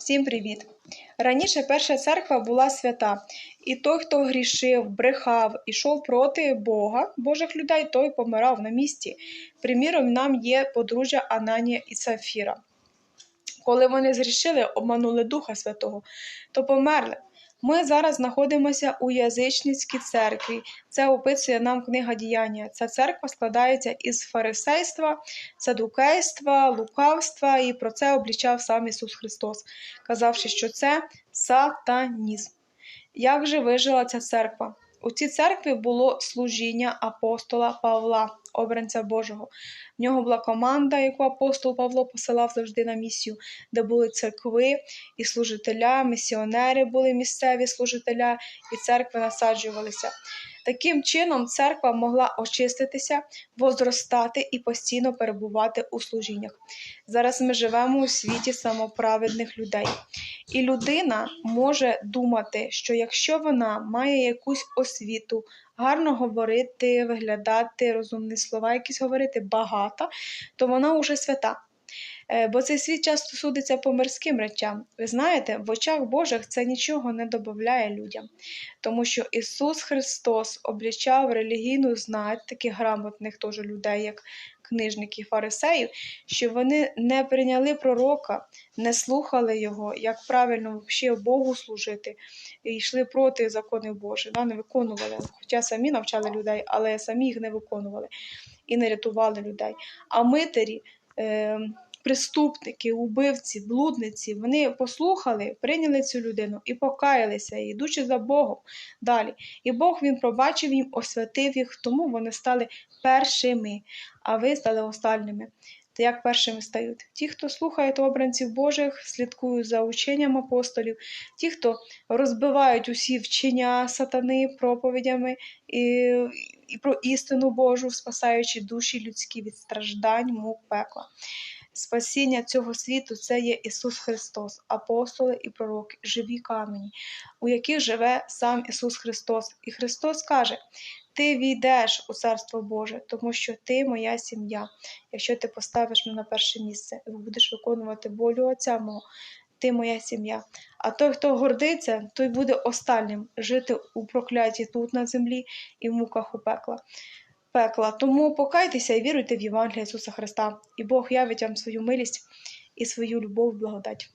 Всім привіт! Раніше перша церква була свята, і той, хто грішив, брехав, ішов проти Бога, Божих людей, той помирав на місці. Приміром, нам є подружжя Ананія і Сафіра. Коли вони зрішили, обманули Духа Святого, то померли. Ми зараз знаходимося у язичницькій церкві. Це описує нам книга діяння. Ця церква складається із фарисейства, садукейства, лукавства, і про це облічав сам Ісус Христос, казавши, що це сатанізм. Як же вижила ця церква? У цій церкві було служіння апостола Павла, обранця Божого. В нього була команда, яку апостол Павло посилав завжди на місію, де були церкви і служителя, місіонери були місцеві служителя, і церкви насаджувалися. Таким чином, церква могла очиститися, возростати і постійно перебувати у служіннях. Зараз ми живемо у світі самоправедних людей. І людина може думати, що якщо вона має якусь освіту, гарно говорити, виглядати, розумні слова, якісь говорити багато, то вона уже свята. Е, Бо цей світ часто судиться по мирським речам. Ви знаєте, в очах Божих це нічого не додає людям, тому що Ісус Христос облічав релігійну знать таких грамотних теж людей, як книжників фарисеїв, що вони не прийняли пророка, не слухали його, як правильно взагалі Богу служити, і йшли проти законів Божих, да, не виконували. Хоча самі навчали людей, але самі їх не виконували і не рятували людей. А митарі. Е, Преступники, убивці, блудниці, вони послухали, прийняли цю людину і покаялися, йдучи за Богом далі. І Бог він пробачив їм, освятив їх, тому вони стали першими, а ви стали остальними. Та як першими стають? Ті, хто слухає обранців Божих, слідкують за ученням апостолів, ті, хто розбивають усі вчення сатани проповідями і, і про істину Божу, спасаючи душі людські від страждань, мук пекла. Спасіння цього світу це є Ісус Христос, апостоли і пророки, живі камені, у яких живе сам Ісус Христос. І Христос каже: Ти війдеш у Царство Боже, тому що ти моя сім'я. Якщо ти поставиш мене на перше місце і будеш виконувати волю Отця мого, ти моя сім'я. А той, хто гордиться, той буде останнім жити у прокляті тут на землі і в муках у пекла пекла. Тому покайтеся і віруйте в Євангелія Ісуса Христа, і Бог явить вам свою милість і свою любов, благодать.